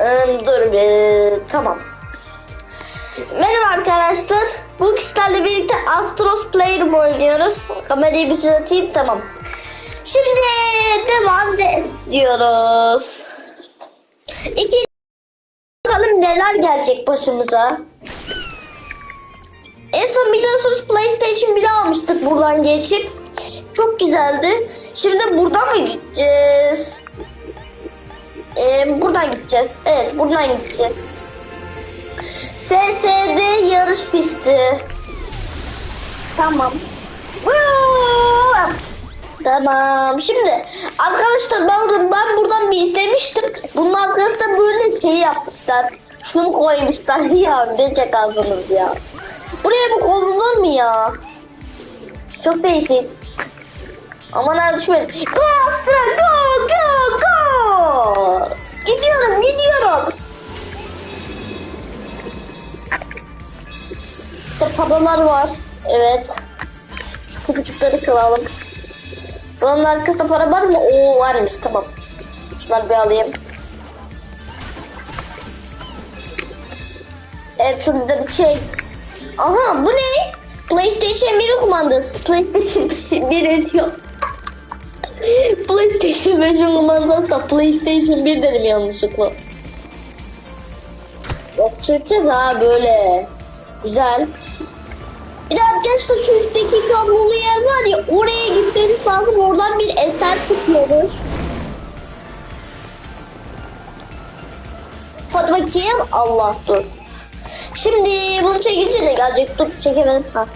Ee, dur bir tamam. Merhaba arkadaşlar. Bu kişilerle birlikte Astros Player oynuyoruz. Kamerayı bir düzelteyim tamam. Şimdi devam ediyoruz. İki bakalım neler gelecek başımıza. En son biliyorsunuz PlayStation 1 almıştık buradan geçip. Çok güzeldi. Şimdi buradan mı gideceğiz? Ee, buradan gideceğiz. Evet buradan gideceğiz. SSD yarış pisti. Tamam. Tamam. Şimdi arkadaşlar ben buradan, ben buradan bir izlemiştim. Bunun arkasında böyle şey yapmışlar. Şunu koymuşlar ya. Ne çakalsınız ya. Buraya bu konulur mu ya? Çok değişik. Aman ha düşmedim. Go Astra go Gidiyorum. İşte var. Evet. Küçükleri kıralım. Buranın arkasında para var mı? Oo varmış tamam. Şunları bir alayım. Evet şurada bir şey. Aha bu ne? PlayStation 1 kumandası. PlayStation 1 diyor. PlayStation 5'in kumandası da PlayStation 1 dedim yanlışlıkla. Of çekeceğiz ha böyle. Güzel. Bir de arkadaşlar şu üstteki kablolu yer var ya oraya gitmemiz lazım. Oradan bir eser tutuyoruz. Hadi bakayım. Allah dur. Şimdi bunu çekince ne gelecek? Dur çekemedim. Ha.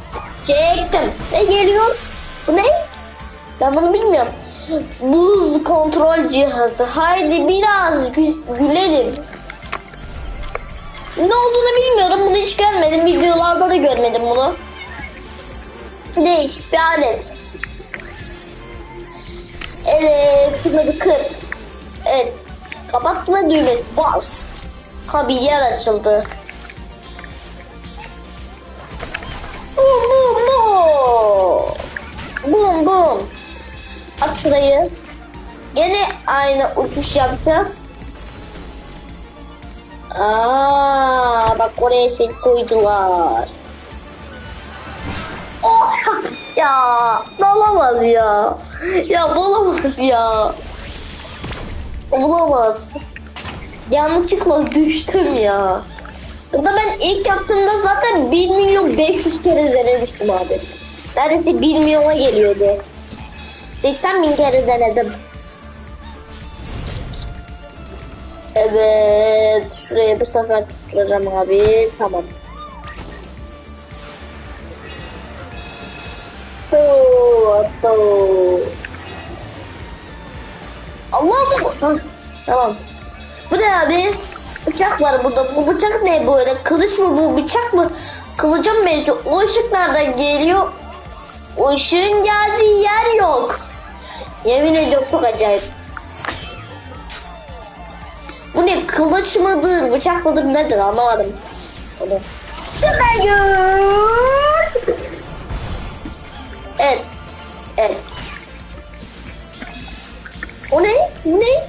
Çektim. Ne geliyor? Bu ne? Ben bunu bilmiyorum. Buz kontrol cihazı. Haydi biraz gü- gülelim. Ne olduğunu bilmiyorum. Bunu hiç görmedim. Videolarda da görmedim bunu. Değişik bir alet. Evet. Şunları kır. Evet. Kapatma düğmesi. Bas. Ha bir yer açıldı. Bum bum bum. Bum bum. Aç şurayı. Gene aynı uçuş yapacağız. Aa, bak oraya şey koydular. Oh, ya olamaz ya. Ya olamaz ya. Olamaz. Yanlışlıkla düştüm ya. Burada ben ilk yaptığımda zaten 1 milyon 500 kere denemiştim abi. Neredeyse 1 milyona geliyordu. 80 bin kere denedim. Evet. Şuraya bir sefer tutturacağım abi. Tamam. Allah Allah. Tamam. Bu ne abi? Bıçak var burada. Bu bıçak ne böyle? Kılıç mı bu? Bıçak mı? Kılıca mı benziyor? O ışık nereden geliyor? O ışığın geldiği yer yok. Yemin ediyorum çok acayip. Bu ne? Kılıç mıdır? Bıçak mıdır? Nedir? Anlamadım. Onu. Süper güç. Evet. Evet. O ne? Bu ne?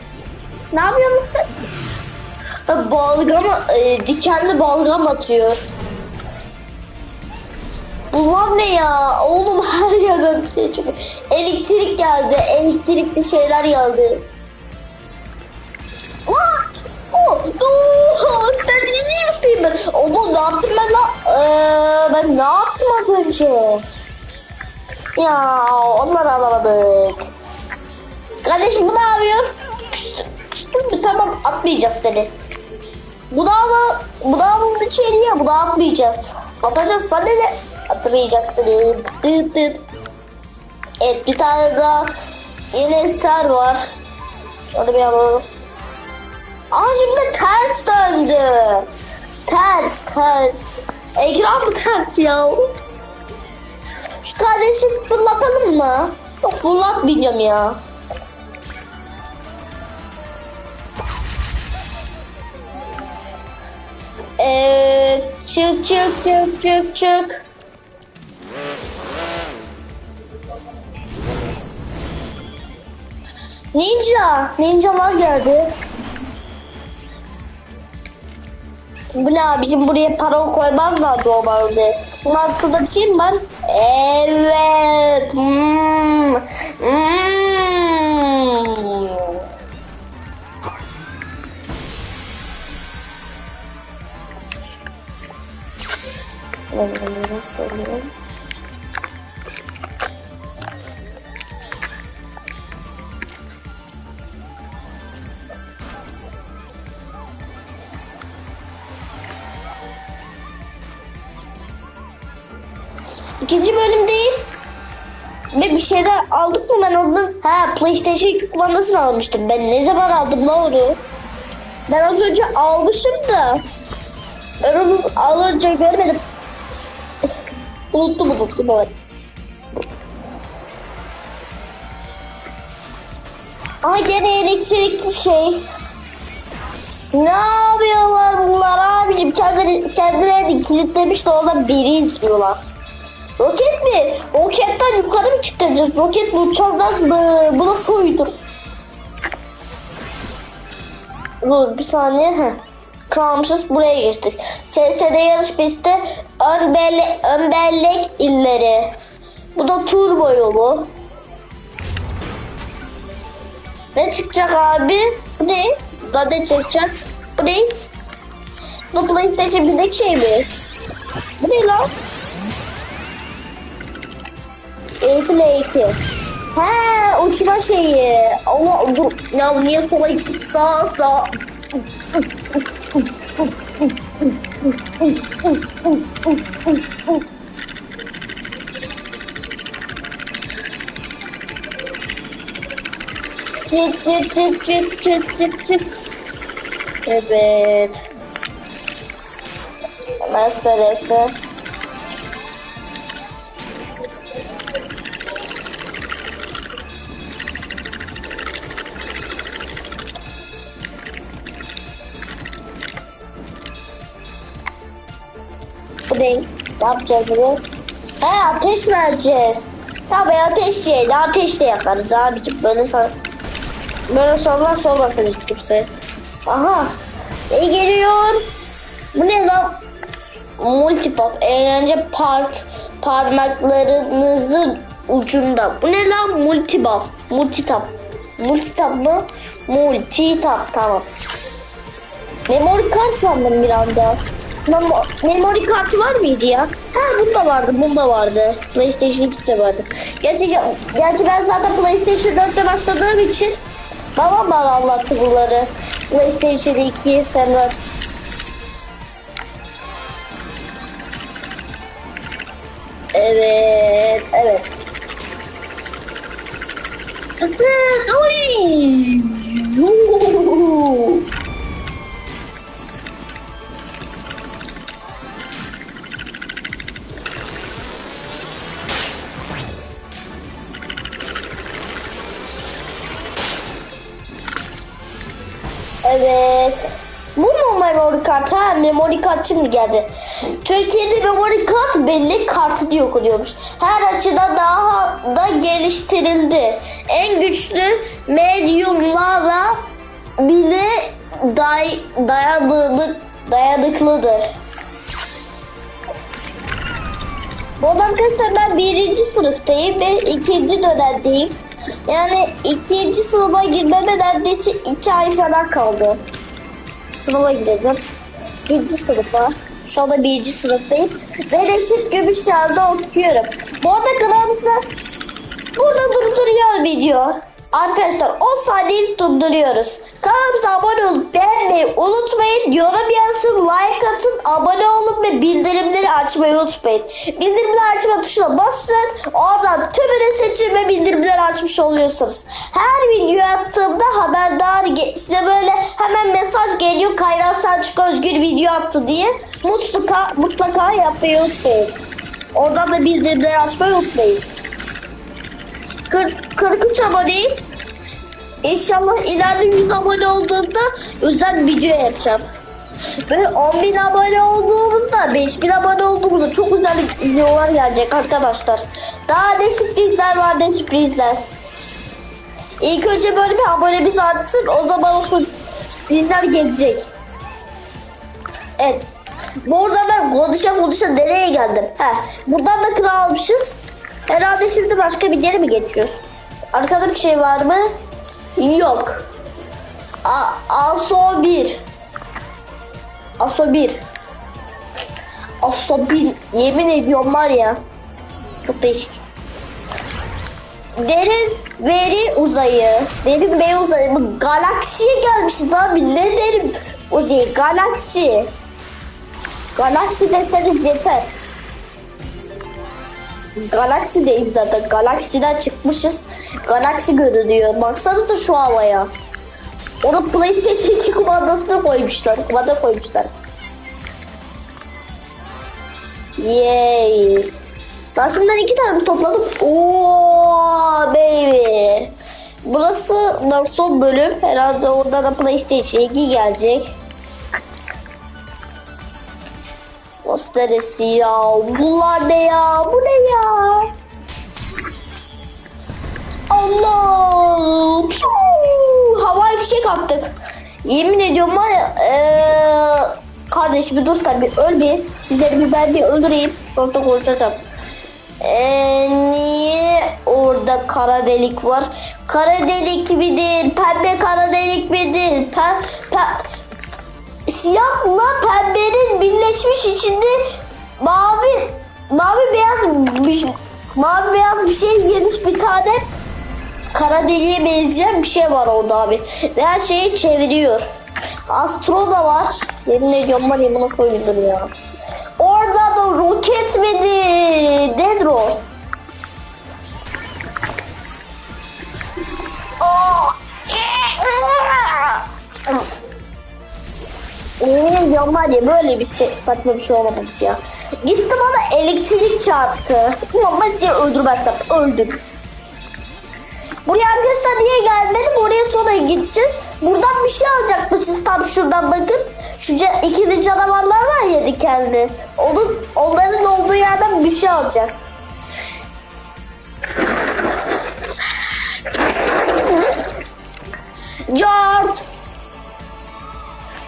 Ne yapıyorsun sen? Balgam, e, dikenli balgam atıyor. Bunlar ne ya? Oğlum her yerden bir şey çıkıyor. Elektrik geldi. Elektrikli şeyler geldi. Lan! Oh, dur! Sen iyi misin ben? Oğlum ne yaptım ben lan? Ee, ben ne yaptım az önce? Ya onları alamadık. Kardeşim bu ne yapıyor? Küstüm, küstüm? Tamam atmayacağız seni. Bu da bu daha bunun içeri ya bu daha atmayacağız. Atacağız sana ne? Atmayacaksın. Dıt dıt. Evet bir tane daha yeni eser var. Şöyle bir alalım. Aa şimdi ters döndü. Ters ters. Ekran mı ters ya? Şu kardeşi fırlatalım mı? Yok fırlatmayacağım ya. Evet, çık çık çık çık çık. Ninja, ninjalar geldi. Bu ne abicim buraya para koymazlar normalde. Şey mi var? Evet. Hmm. Hmm. Ben bunu nasıl alayım? PlayStation 2 kumandasını almıştım. Ben ne zaman aldım la onu? Ben az önce almışım da. Ben onu alınca görmedim. unuttum unuttum evet. Aha gene elektrikli şey. Ne yapıyorlar bunlar abicim? Kendileri, kendilerini kilitlemiş de orada biri izliyorlar. Roket mi? Roketten yukarı mı çıkacağız? Roket mi uçacağız mı? Bu nasıl oyundur? Dur bir saniye. Heh. Kalmışız buraya geçtik. SSD yarış pisti ön, belle, ön bellek illeri. Bu da turbo yolu. Ne çıkacak abi? Bu ne? Da ne çıkacak? Bu ne? Bu PlayStation bizdeki şey mi? Bu ne lan? Eğitim eğitim. He uçma şeyi. Allah dur. Ya niye sola gittik? Sağ sağ. Çık çık çık çık çık çık çık. Evet. Meselesi. Bu. Ne yapacağız bunu? He ateş vereceğiz. Tabii ateş yedi. Ateş de yakarız abicim. Böyle sor Böyle sorular sormasın hiç kimse. Aha. Ne geliyor? Bu ne lan? Multipop. Eğlence park parmaklarınızın ucunda. Bu ne lan? Multibop. Multitap. Multitap mı? Multitap. Tamam. Memory kart sandım bir anda. Memo memory kartı var mıydı ya? Ha bunda vardı, bunda vardı. PlayStation 2'de vardı. Gerçi, gerçi ben zaten PlayStation 4'te başladığım için babam bana anlattı bunları. PlayStation 2 falan. Evet. Evet, oy. Kart? Memory kart şimdi geldi. Türkiye'de memory kart bellek kartı diye okunuyormuş. Her açıdan daha da geliştirildi. En güçlü medyumlara bile day dayanıklı dayanıklıdır. Arada arkadaşlar ben birinci sınıftayım ve ikinci dönemdeyim. Yani ikinci sınıfa girmeme neredeyse iki ay falan kaldı. Sınıfa gireceğim. İkinci sınıfa. Şu anda birinci sınıftayım. Ve Reşit Gümüşyal'da okuyorum. Bu arada kanalımızda burada durduruyor video. Arkadaşlar 10 saniye durduruyoruz. Kanalımıza abone olup beğenmeyi unutmayın. Yorum yazın, like atın, abone olun ve bildirimleri açmayı unutmayın. Bildirimleri açma tuşuna basın. Oradan tümünü seçin ve bildirimleri açmış oluyorsunuz. Her video attığımda haberdar size böyle hemen mesaj geliyor. Kayran Selçuk Özgür video attı diye. Mutlaka, mutlaka yapmayı unutmayın. Oradan da bildirimleri açmayı unutmayın. 40, 43 aboneyiz. İnşallah ileride 100 abone olduğumda özel video yapacağım. Ve 10 bin abone olduğumuzda, 5 bin abone olduğumuzda çok güzel videolar gelecek arkadaşlar. Daha ne sürprizler var ne sürprizler. İlk önce böyle bir abonemiz artsın o zaman o sürprizler gelecek. Evet. Bu arada ben konuşa konuşa nereye geldim? Heh. Buradan da kral almışız. Herhalde şimdi başka bir yere mi geçiyoruz? Arkada bir şey var mı? Yok. A Aso 1. Aso 1. Aso 1. Yemin ediyorum var ya. Çok değişik. Derin veri uzayı. Derin veri uzayı. Bu galaksiye gelmişiz abi. Ne derin uzayı? Galaksi. Galaksi deseniz yeter. Galaksideyiz zaten. Galaksiden çıkmışız. Galaksi görünüyor. Baksanıza şu havaya. Orada PlayStation 2 kumandasını koymuşlar. Kumanda koymuşlar. Yay. Ben şimdiden iki tane topladım. Oo baby. Burası son bölüm. Herhalde orada da PlayStation 2 gelecek. Neresi ya? Bunlar ne ya? Bu ne ya? Allah! Piu! Havai fişek attık. Yemin ediyorum var ya eee kardeş bir dur sen bir öl bir sizleri bir ben bir öldüreyim sonra konuşacağım. Eee niye orada kara delik var? Kara delik midir? Pembe kara delik midir? Pe, siyahla pembenin birleşmiş içinde mavi mavi beyaz bir, mavi beyaz bir şey yemiş bir tane kara deliğe benzeyen bir şey var orada abi. Her şeyi çeviriyor. Astro da var. Yemin ediyorum var ya buna soyundum ya. Orada da roket midir? Dedro. Yemin ediyorum var ya böyle bir şey saçma bir şey olamaz ya. Gitti bana elektrik çarptı. Ben seni öldürmezsem öldüm. Buraya arkadaşlar niye gelmedim? Oraya sonra gideceğiz. Buradan bir şey alacakmışız tam şuradan bakın. Şu ikili canavarlar var ya dikenli. Onun, onların olduğu yerden bir şey alacağız. Jort.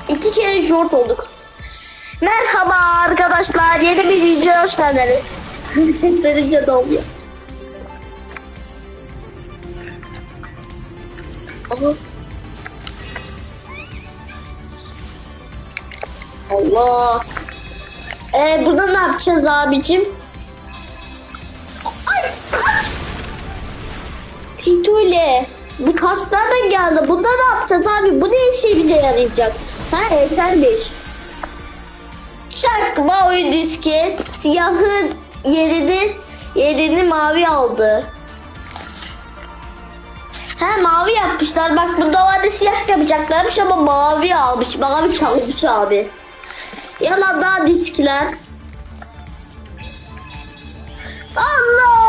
İki kere jort olduk. Merhaba arkadaşlar. Yeni bir video hoş geldiniz. Seslenince doluyor. Aha. Allah. Ee, burada ne yapacağız abicim? Ay. Pitule. Bu kaslar da geldi. Bunda ne yapacağız abi? Bu ne işe bize yarayacak? Ha esermiş. Çakma oyun diski siyahın yerini yerini mavi aldı. He mavi yapmışlar. Bak bunda vardı siyah yapacaklarmış ama mavi almış. Mavi çalmış abi. Yalan daha diskler. Allah!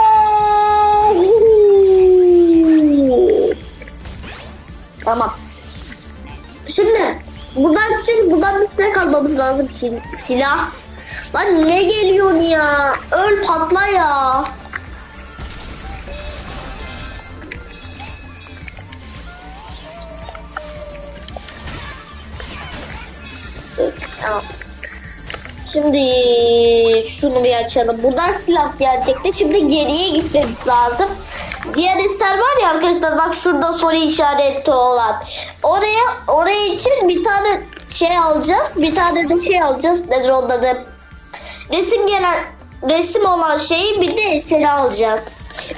Tamam. Şimdi buradan gideceğiz. Buradan bir silah almamız lazım. Sil- Silah. Lan ne geliyor ya? Öl patla ya. Şimdi şunu bir açalım. Buradan silah gelecekti. Şimdi geriye gitmemiz lazım. Diğer eser var ya arkadaşlar bak şurada soru işareti olan. Oraya oraya için bir tane şey alacağız. Bir tane de şey alacağız. Nedir onun adı? Resim gelen resim olan şeyi bir de eseri alacağız.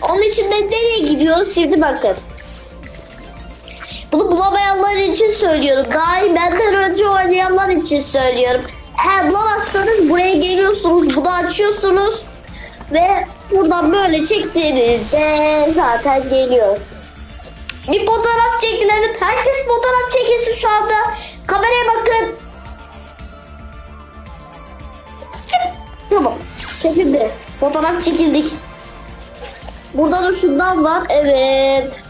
Onun için de nereye gidiyoruz? Şimdi bakın. Bunu bulamayanlar için söylüyorum. Daha iyi benden önce oynayanlar için söylüyorum. Eğer bulamazsanız buraya geliyorsunuz, bunu açıyorsunuz ve buradan böyle çektiğinizde zaten geliyor. Bir fotoğraf çekilelim. Herkes fotoğraf çekilsin şu anda. Kameraya bakın. Tamam. Çekildi. Fotoğraf çekildik. Burada da şundan var. Evet.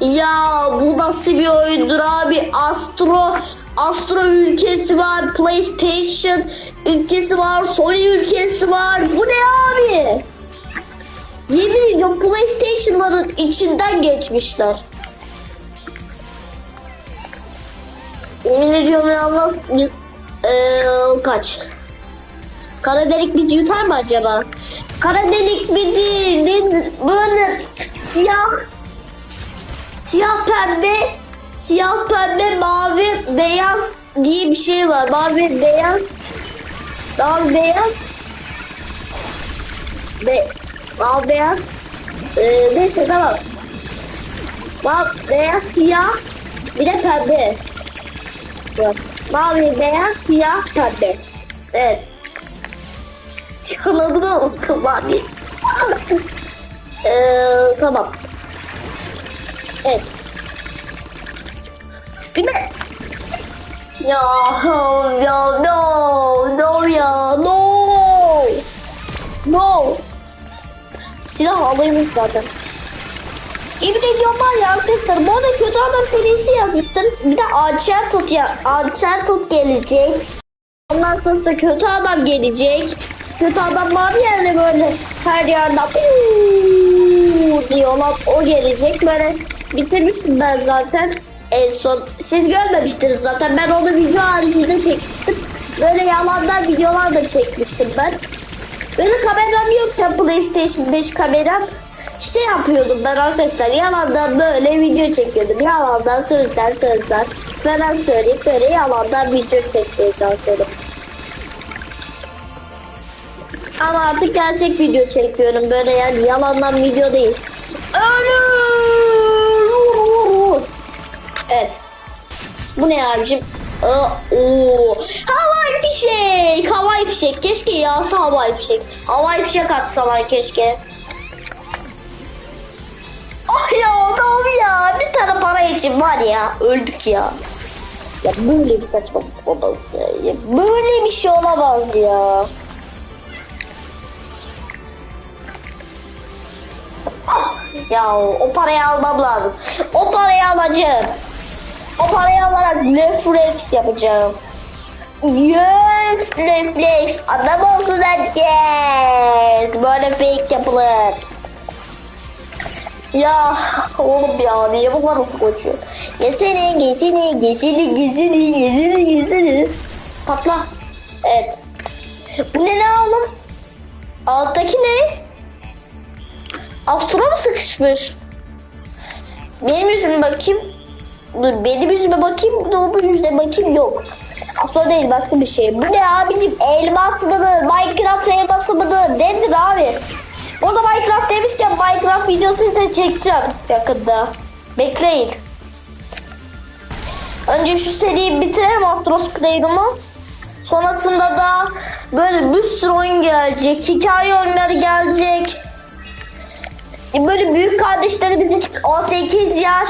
Ya bu nasıl bir oyundur abi? Astro Astro ülkesi var, PlayStation ülkesi var, Sony ülkesi var. Bu ne abi? Yemin ediyorum PlayStation'ların içinden geçmişler. Yemin ediyorum ya Allah. Biz, eee, kaç? Kara delik bizi yutar mı acaba? Kara delik bizi böyle siyah siyah pembe siyah pembe mavi beyaz diye bir şey var. Mavi beyaz mavi beyaz Be mavi beyaz ee, neyse tamam. Mavi beyaz siyah bir de pembe. Mavi beyaz siyah pembe. Evet. Siyahın adını unuttum mavi. Ee, tamam. Evet. Değil mi? Ya, ya, no, no ya, no. No. Silah alayım zaten. Emin ediyorum var ya arkadaşlar bu arada kötü adam serisi yazmıştım. Bir de Uncharted ya Uncharted gelecek. Ondan sonra da kötü adam gelecek. Kötü adam var ya hani böyle her yerden diyorlar o gelecek. Böyle bitirmiştim ben zaten. En son siz görmemiştiniz zaten ben onu video haricinde çekmiştim. Böyle yalandan videolar da çekmiştim ben. Benim kameram yokken PlayStation 5 kameram şey yapıyordum ben arkadaşlar yalandan böyle video çekiyordum. Yalandan sözler sözler falan söyleyip böyle yalandan video çekmeye çalışıyordum. Ama artık gerçek video çekiyorum böyle yani yalandan video değil. Ölüm! Evet. Bu ne abicim? Aa, Oo. Havai fişek. Havai fişek. Keşke yağsa havai fişek. Havai fişek atsalar keşke. Ah ya tamam ya. Bir tane para için var ya. Öldük ya. Ya böyle bir saçmalık olamaz ya. Böyle bir şey olamaz ya. Ah, ya o parayı almam lazım. O parayı alacağım. O parayı alarak reflex yapacağım. Yes, reflex. Adam olsun herkes. Böyle fake yapılır. Ya oğlum ya niye bu kadar hızlı koşuyor? Geçene geçene geçene geçene geçene geçene. Patla. Evet. Bu ne ne oğlum? Alttaki ne? Astura mı sıkışmış? Benim yüzüme bakayım. Dur benim yüzüme bakayım. Doğru yüzüme bakayım. Yok. Asla değil başka bir şey. Bu ne abicim? Elmas mıdır? Minecraft elması mıdır? Nedir abi? Orada Minecraft demişken Minecraft videosu da çekeceğim yakında. Bekleyin. Önce şu seriyi bitirelim Astros Playroom'u. Sonrasında da böyle bir sürü oyun gelecek. Hikaye oyunları gelecek. Böyle büyük kardeşlerimiz için 18 yaş,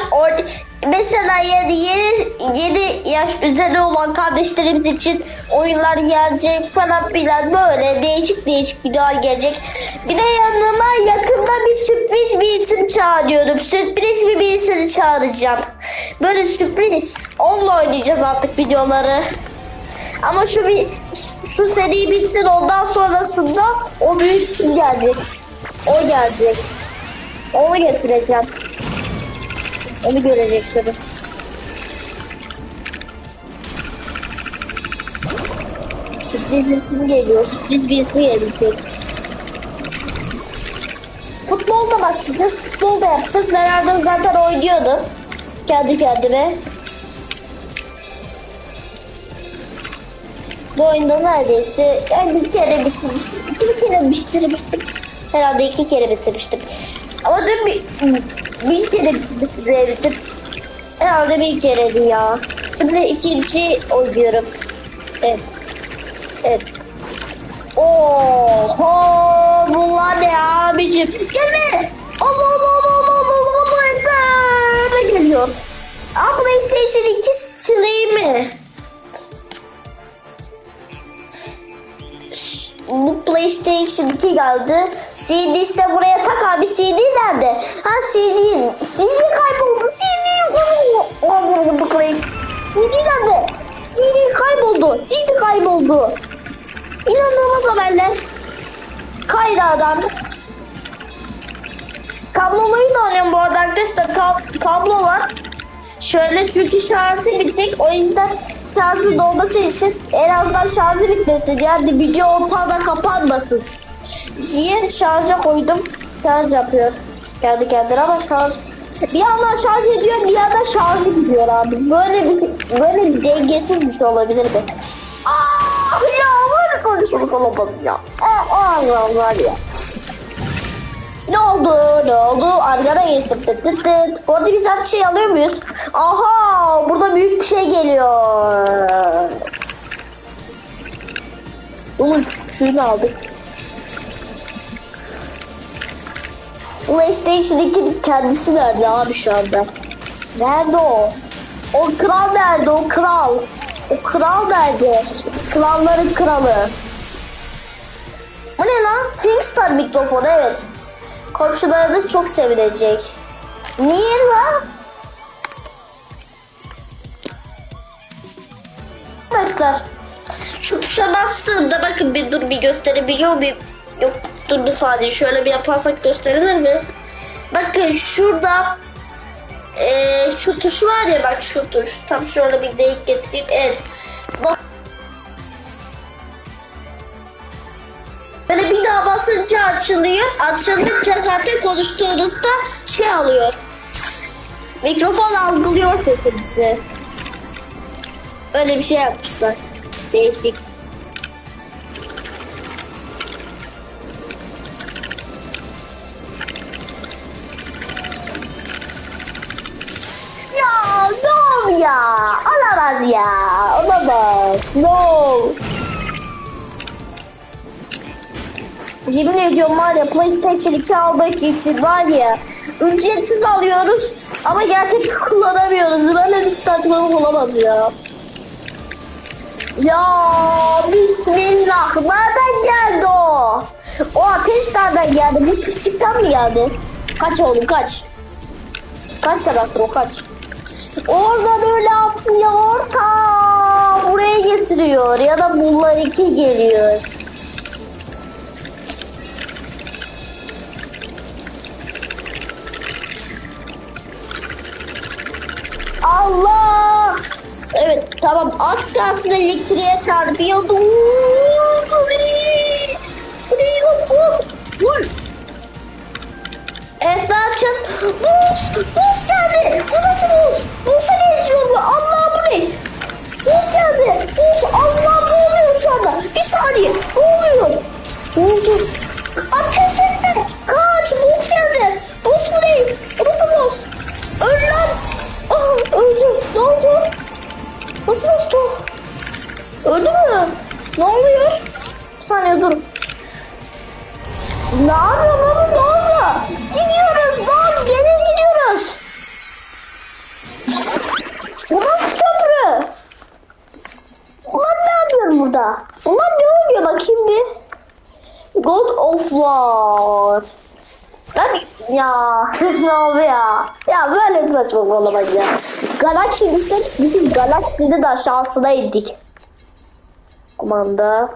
mesela 7, 7, 7 yaş üzeri olan kardeşlerimiz için oyunlar gelecek falan filan böyle değişik değişik videolar gelecek. Bir de yanıma yakında bir sürpriz bir isim çağırıyorum. Sürpriz bir birisini çağıracağım. Böyle sürpriz. Onunla oynayacağız artık videoları. Ama şu bir şu seri bitsin ondan sonrasında o büyük isim gelecek. O gelecek. Onu getireceğim. Onu göreceksiniz. Sürpriz isim geliyor. Sürpriz bir ismi gelecek. Futbol da başlayacağız. Futbol da yapacağız. Beraber zaten oynuyordum. Kendi kendime. Bu oyunda neredeyse yani bir kere bitirmiştim. İki kere bitirmiştim. Herhalde iki kere bitirmiştim. Ama dün bir, bir kere bitirdim. Herhalde bir kereydi ya. Şimdi ikinci oynuyorum. Evet. Evet. Oho bunlar ne abicim? Gelme. Allah Allah Allah Allah Allah Ekber. Ne geliyor? Aa PlayStation 2 sileyim mi? Bu PlayStation 2 geldi. CD işte buraya tak abi CD nerede? Ha CD. CD kayboldu. CD kayboldu. Klip. CD nerede? CD kayboldu. CD kayboldu. İnanılmaz haberler. Kayra'dan. Kablolu oyun oynuyorum bu arada arkadaşlar. Kab- kablo var. Şöyle çünkü şarjı bitecek. O yüzden şarjı dolması için en azından şarjı bitmesin. Yani video ortada kapanmasın. Diye şarja koydum. Şarj yapıyor. Kendi kendine ama şarj bir yandan şarj ediyor bir yandan şarjı gidiyor abi. Böyle bir böyle bir dengesiz bir şey olabilir mi? Aa, ya böyle konuşmak olamaz ya. Aa, aa, var ya. Ne oldu? Ne oldu? Arkana geçtim. Tıt tıt tıt. Bu arada biz her şeyi alıyor muyuz? Aha! Burada büyük bir şey geliyor. Umut şunu aldık. PlayStation 2'nin kendisi nerede abi şu anda? Nerede o? O kral nerede? O kral. O kral nerede? Kralların kralı. O ne lan? SingStar mikrofonu evet. Komşuları da çok sevilecek. Niye lan? Arkadaşlar şu tuşa bastığımda bakın bir dur bir gösterebiliyor muyum? Yok dur bir saniye şöyle bir yaparsak gösterilir mi? Bakın şurada eee, şu tuş var ya bak şu tuş. Tam şöyle bir denk getireyim. Evet. Bak- Böyle bir daha basınca açılıyor. Açılınca zaten konuştuğunuzda şey alıyor. Mikrofon algılıyor sesinizi. Öyle bir şey yapmışlar. Değişik. Olamaz ya. Olamaz. No. Yemin ediyorum var ya PlayStation 2 almak için var ya ücretsiz alıyoruz ama gerçekten kullanamıyoruz. Böyle bir saçmalık olamaz ya. Ya bismillah nereden geldi o? O ateş nereden geldi? Bu pislikten mi geldi? Kaç oğlum kaç. Kaç tarafdır o kaç. Oradan öyle atlıyor ta buraya getiriyor ya da bunlar iki geliyor. Allah! Evet tamam az kalsın elektriğe çarpıyordu. Burayı nasıl? Vur! Evet ne yapacağız? Buz! Buz geldi! Bu nasıl buz? Buz'a ne yazıyor bu? Allah bu ne? Buz geldi! Buz! Allah ne oluyor şu anda? Bir saniye! Ne oluyor? Ne oldu? Ateş etme! Kaç! Buz geldi! Buz mu değil? Bu nasıl buz? Öl lan! Ah öldü! Ne oldu? Nasıl buzdu? Öldü mü? Ne oluyor? Bir saniye dur. Ne yapıyorsun ne Gidiyoruz lan gene gidiyoruz. Nasıl köprü? Ulan ne yapıyor burada? Ulan ne oluyor bakayım bir. God of War. Lan ya ne oldu ya? Ya böyle bir saçmalık olamaz ya. Galaxy desek bizim Galaxy'de de aşağısına indik. Kumanda.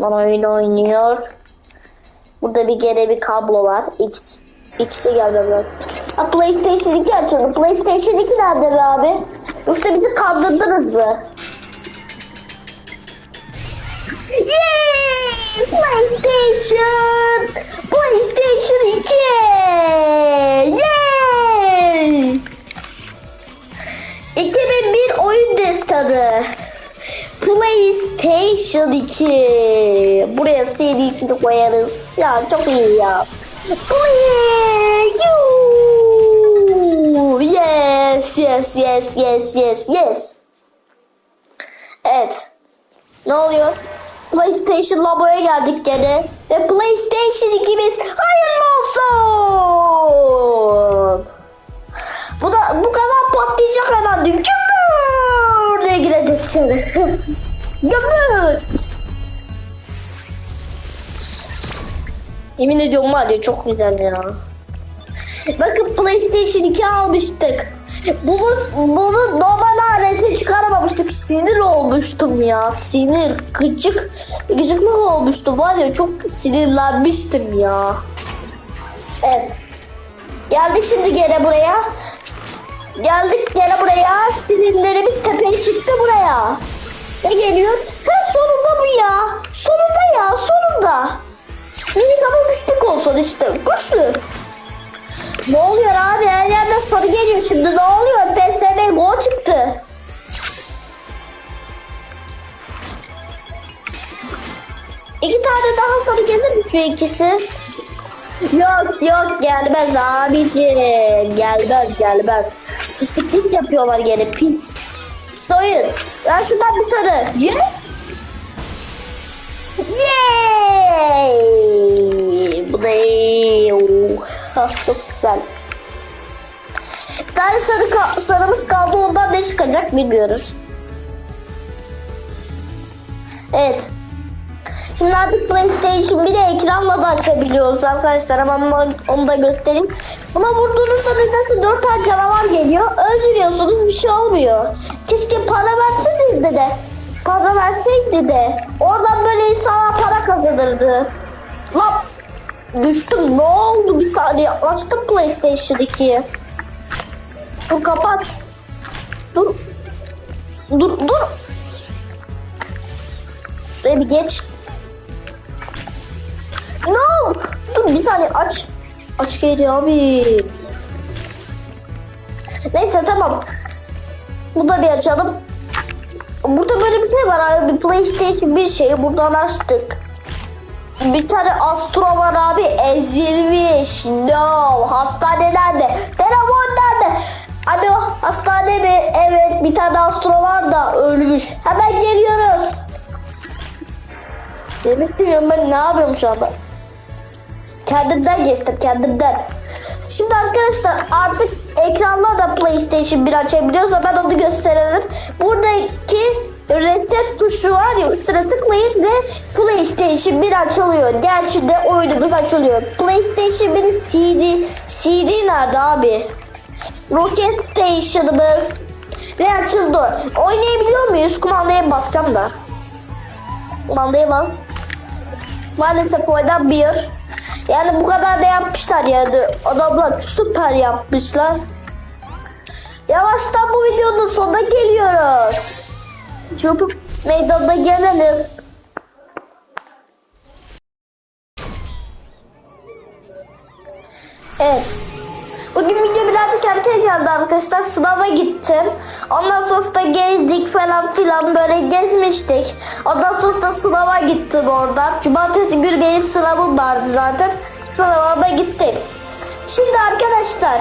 Lan oyun oynuyor. Burada bir kere bir kablo var. X. X'e gelmem lazım. Ha PlayStation 2 açıldı. PlayStation 2 nerede be abi? Yoksa bizi kandırdınız mı? PlayStation! PlayStation 2! Yay! 2001 oyun destanı. PlayStation 2. Buraya CD'sini koyarız. Ya çok iyi ya. Yes, yes, yes, yes, yes, yes. Evet. Ne oluyor? PlayStation Labo'ya geldik gene. Ve PlayStation 2'miz hayırlı olsun. Bu da bu kadar patlayacak herhalde. Gömür diye gireceğiz içeri. Gömür. Yemin ediyorum var ya çok güzel ya. Bakın PlayStation 2 almıştık. Bunu, bunu normal alete çıkaramamıştık. Sinir olmuştum ya. Sinir. Gıcık. Gıcıklık olmuştu. Var ya çok sinirlenmiştim ya. Evet. Geldik şimdi gene buraya. Geldik gene buraya. Silinlerimiz tepeye çıktı buraya. Ne geliyor? Ha sonunda bu ya. Sonunda ya sonunda. Minik ama güçlük olsun işte. Güçlü. Ne oluyor abi? Her yerden sarı geliyor şimdi. Ne oluyor? PSV gol çıktı. İki tane daha sarı gelir mi şu ikisi? Yok yok gelmez abiciğim. Gelmez gelmez. Pisliklik yapıyorlar gene pis. Soyun. Ver şuradan bir sarı. Yes. Yay! Bu da iyi. Çok güzel. Bir tane sarı ka- sarımız kaldı ondan ne çıkacak bilmiyoruz. Evet. Şimdi artık PlayStation 1'i ekranla da açabiliyoruz arkadaşlar. Ama onu, da göstereyim. Buna vurduğunuzda nedense 4 tane canavar geliyor. Öldürüyorsunuz bir şey olmuyor. Keşke para verseydi de. Para verseydi de. Oradan böyle insana para kazanırdı. Lan düştüm ne oldu bir saniye açtım PlayStation 2'yi. Dur kapat. Dur. Dur dur. Şuraya bir geç. No! Dur bir saniye aç. Aç geliyor abi. Neyse tamam. Bu da bir açalım. Burada böyle bir şey var abi. Bir PlayStation bir şey. Buradan açtık. Bir tane Astro var abi. Ezilmiş. No. Hastane nerede? Telefon nerede? Alo hastane mi? Evet bir tane Astro var da ölmüş. Hemen geliyoruz. Demek bilmiyorum ben ne yapıyorum şu anda. Kendimden geçtim kendimden. Şimdi arkadaşlar artık ekranda da PlayStation 1 açabiliyoruz. Ben onu gösterelim. Buradaki reset tuşu var ya üstüne tıklayın ve PlayStation 1 açılıyor. Gerçi de oyunumuz açılıyor. PlayStation 1 CD, CD nerede abi? Rocket Station'ımız ve açıldı. Oynayabiliyor muyuz? Kumandaya basacağım da. Kumandaya bas. Maalesef oynanmıyor. Yani bu kadar da yapmışlar yani. Adamlar süper yapmışlar. Yavaştan bu videonun sonuna geliyoruz. YouTube meydanına gelelim. Arkadaşlar. Sınava gittim. Ondan sonra da gezdik falan filan böyle gezmiştik. Ondan sonra da sınava gittim oradan. Cumartesi günü benim sınavım vardı zaten. Sınavıma gittim. Şimdi arkadaşlar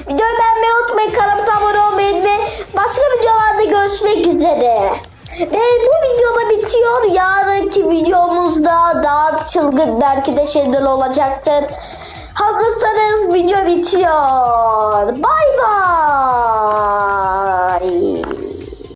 videoyu beğenmeyi unutmayın. Kanalımıza abone olmayı ve başka videolarda görüşmek üzere. Ve bu videoda bitiyor. Yarınki videomuzda daha çılgın belki de şeyler olacaktır. Hazırsanız video bitiyor. Bay bay.